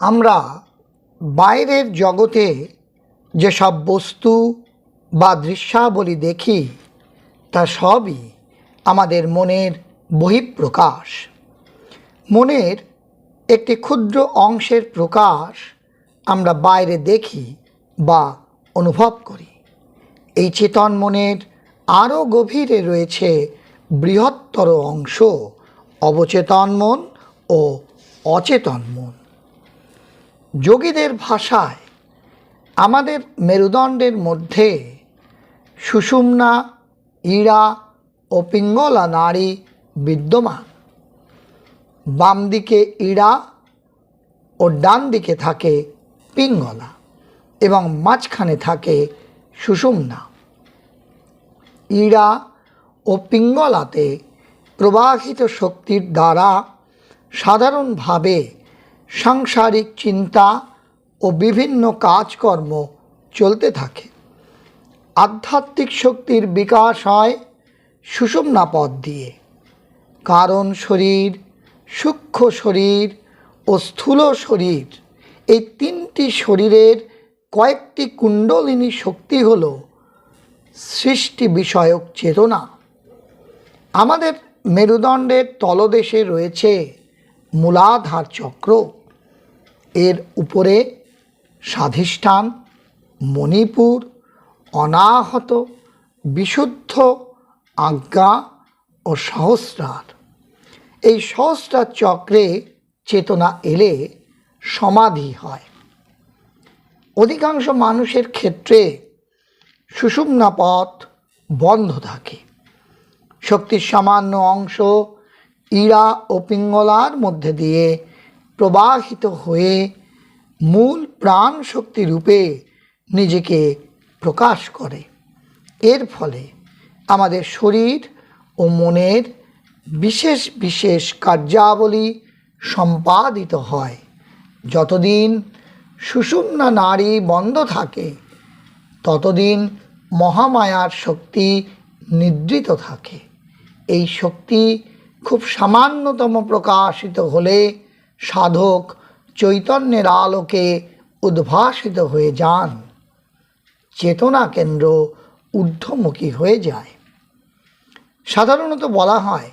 আমরা বাইরের জগতে যেসব বস্তু বা দৃশ্যাবলী দেখি, তা সবই আমাদের মনের বহিঃপ্রকাশ। মনের একটি ক্ষুদ্র অংশের প্রকাশ আমরা বাইরে দেখি বা অনুভব করি। এই চেতন মনের আরও গভীরে রয়েছে বৃহত্তর অংশ অবচেতন মন ও অচেতন মন। যোগীদের ভাষায় আমাদের মেরুদণ্ডের মধ্যে সুষুম্না ইড়া ও পিঙ্গলা নাড়ি বিদ্যমান। বাম দিকে ইড়া ও ডান দিকে থাকে পিঙ্গলা এবং মাঝখানে থাকে সুষুম্না। ইড়া ও পিঙ্গলাতে প্রবাহিত শক্তির দ্বারা সাধারণভাবে সাংসারিক চিন্তা ও বিভিন্ন কাজকর্ম চলতে থাকে। আধ্যাত্মিক শক্তির বিকাশ হয় সুষুম্না পথ দিয়ে। কারণ শরীর, সূক্ষ্ম শরীর ও স্থূল শরীর এই তিনটি শরীরের কয়েকটি কুণ্ডলিনী শক্তি হল সৃষ্টি বিষয়ক চেতনা। আমাদের মেরুদণ্ডের তলদেশে রয়েছে মূলাধার চক্র। এর উপরে স্বাধিষ্ঠান, মণিপুর, অনাহত, বিশুদ্ধ, আজ্ঞা ও সহস্রার। এই সহস্রার চক্রে চেতনা এলে সমাধি হয়। অধিকাংশ মানুষের ক্ষেত্রে সুষুম্না পথ বন্ধ থাকে। শক্তির সামান্য অংশ ইড়া ও পিঙ্গলার মধ্যে দিয়ে প্রবাহিত হয়ে মূল প্রাণ শক্তি রূপে নিজেকে প্রকাশ করে। এর ফলে আমাদের শরীর ও মনের বিশেষ বিশেষ কার্যাবলী সম্পাদিত হয়। যতদিন সুষুম্না নারী বন্ধ থাকে, ততদিন মহামায়ার শক্তি নিদ্রিত থাকে। এই শক্তি খুব সামান্যতম প্রকাশিত হলে সাধক চৈতন্যের আলোকে উদ্ভাসিত হয়ে যান। চেতনা কেন্দ্র ঊর্ধ্বমুখী হয়ে যায়। সাধারণত বলা হয়,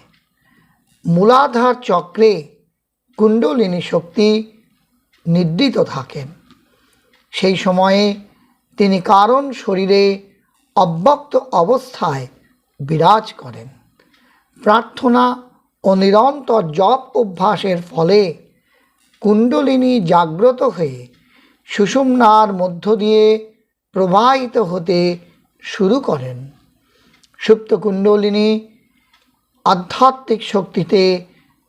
মূলাধার চক্রে কুণ্ডলিনী শক্তি নিদ্রিত থাকেন। সেই সময়ে তিনি কারণ শরীরে অব্যক্ত অবস্থায় বিরাজ করেন। প্রার্থনা ও নিরন্তর জপ অভ্যাসের ফলে কুণ্ডলিনী জাগ্রত হয়ে সুষুম্নার মধ্য দিয়ে প্রবাহিত হতে শুরু করেন। সুপ্ত কুণ্ডলিনী আধ্যাত্মিক শক্তিতে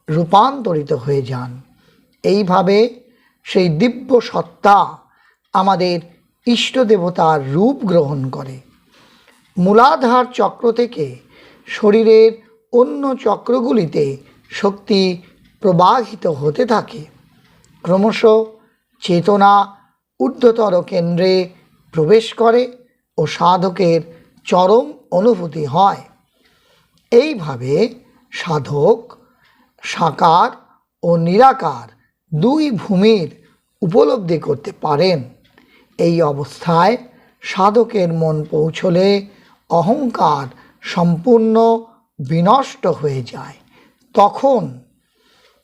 রূপান্তরিত হয়ে যান। এইভাবে সেই দিব্য সত্তা আমাদের ইষ্ট দেবতার রূপ গ্রহণ করে। মূলাধার চক্র থেকে শরীরের অন্য চক্রগুলিতে শক্তি প্রবাহিত হতে থাকে। ক্রমশ চেতনা ঊর্ধ্বতর কেন্দ্রে প্রবেশ করে ও সাধকের চরম অনুভূতি হয়। এইভাবে সাধক, সাকার ও নিরাকার দুই ভূমির উপলব্ধি করতে পারেন। এই অবস্থায় সাধকের মন পৌঁছলে অহংকার সম্পূর্ণ বিনষ্ট হয়ে যায়। তখন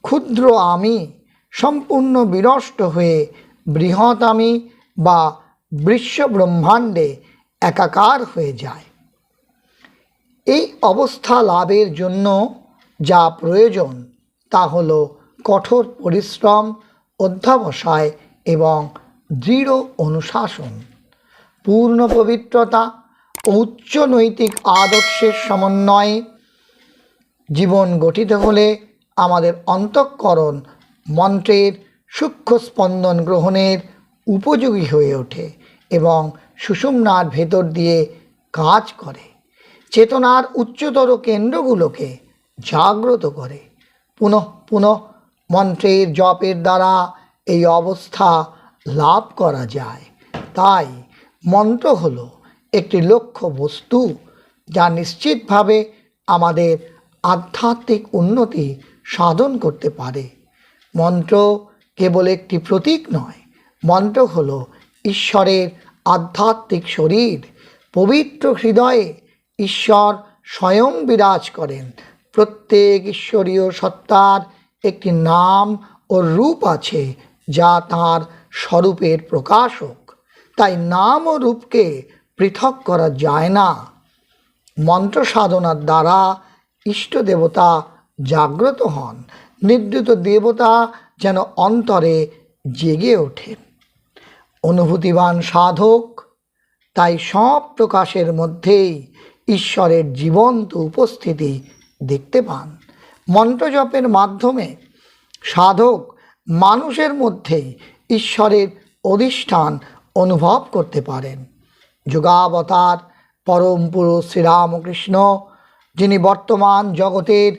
ক্ষুদ্র আমি সম্পূর্ণ বিনষ্ট হয়ে বৃহৎ আমি বা বিশ্ব ব্রহ্মাণ্ডে একাকার হয়ে যায়। এই অবস্থা লাভের জন্য যা প্রয়োজন তা হল কঠোর পরিশ্রম, অধ্যাবসায় এবং দৃঢ় অনুশাসন। পূর্ণ পবিত্রতা ও উচ্চ নৈতিক আদর্শের সমন্বয়ে জীবন গঠিত হলে আমাদের অন্তঃকরণ মন্ত্রের সূক্ষ্ম স্পন্দন গ্রহণের উপযোগী হয়ে ওঠে এবং সুষুম্নার ভেতর দিয়ে কাজ করে। চেতনার উচ্চতর কেন্দ্রগুলোকে জাগ্রত করে। পুনঃ পুনঃ মন্ত্রের জপের দ্বারা এই অবস্থা লাভ করা যায়। তাই মন্ত্র হলো একটি লক্ষ্য বস্তু যা নিশ্চিতভাবে আমাদের আধ্যাত্মিক উন্নতি সাধন করতে পারে। মন্ত্র কেবল একটি প্রতীক নয়, মন্ত্র হল ঈশ্বরের আধ্যাত্মিক শরীর। পবিত্র হৃদয়ে ঈশ্বর স্বয়ং বিরাজ করেন। প্রত্যেক ঈশ্বরীয় সত্তার একটি নাম ও রূপ আছে যা তার স্বরূপের প্রকাশক। তাই নাম ও রূপকে পৃথক করা যায় না। মন্ত্র সাধনার দ্বারা ইষ্ট দেবতা জাগ্রত হন। নিদ্রিত দেবতা যেন অন্তরে জেগে ওঠেন। অনুভূতিবান সাধক, তাই সব প্রকাশের মধ্যেই ঈশ্বরের জীবন্ত উপস্থিতি দেখতে পান। মন্ত্রজপের মাধ্যমে সাধক মানুষের মধ্যেই ঈশ্বরের অধিষ্ঠান অনুভব করতে পারেন। যোগাবতার পরম পুরুষ শ্রীরামকৃষ্ণ যিনি বর্তমান জগতের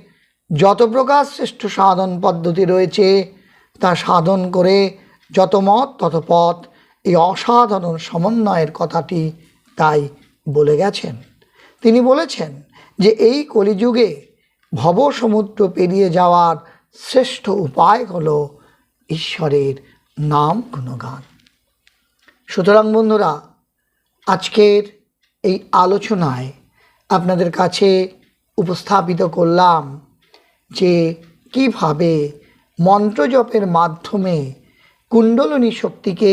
যত প্রকার শ্রেষ্ঠ সাধন পদ্ধতি রয়েছে, তা সাধন করে যত মত, তত পথ এই অসাধারণ সমন্বয়ের কথাটি তাই বলে গেছেন। তিনি বলেছেন যে এই কলিযুগে ভবসমুদ্র পেরিয়ে যাওয়ার শ্রেষ্ঠ উপায় হল ঈশ্বরের নাম গুণগান। সুতরাং বন্ধুরা, আজকের এই আলোচনায় আপনাদের কাছে উপস্থাপিত করলাম যে কীভাবে মন্ত্রজপের মাধ্যমে কুণ্ডলিনী শক্তিকে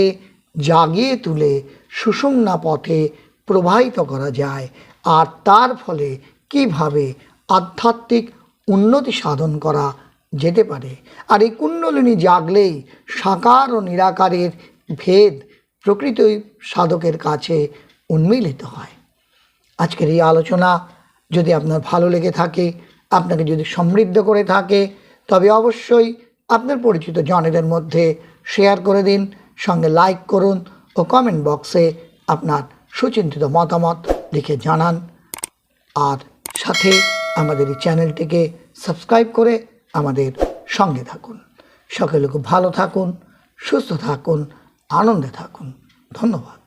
জাগিয়ে তুলে সুষুম্না পথে প্রবাহিত করা যায় আর তার ফলে কীভাবে আধ্যাত্মিক উন্নতি সাধন করা যেতে পারে। আর এই কুণ্ডলিনী জাগলেই সাকার ও নিরাকারের ভেদ প্রকৃতই সাধকের কাছে উন্মিলিত হয়। আজকের এই আলোচনা যদি আপনার ভালো লেগে থাকে, আপনাকে যদি সমৃদ্ধ করে থাকে, তবে অবশ্যই আপনার পরিচিত জনেদের মধ্যে শেয়ার করে দিন, সঙ্গে লাইক করুন ও কমেন্ট বক্সে আপনার সুচিন্তিত মতামত লিখে জানান। আর সাথে আমাদের এই চ্যানেলটিকে সাবস্ক্রাইব করে আমাদের সঙ্গে থাকুন। সকলে খুব ভালো থাকুন, সুস্থ থাকুন, আনন্দে থাকুন। ধন্যবাদ।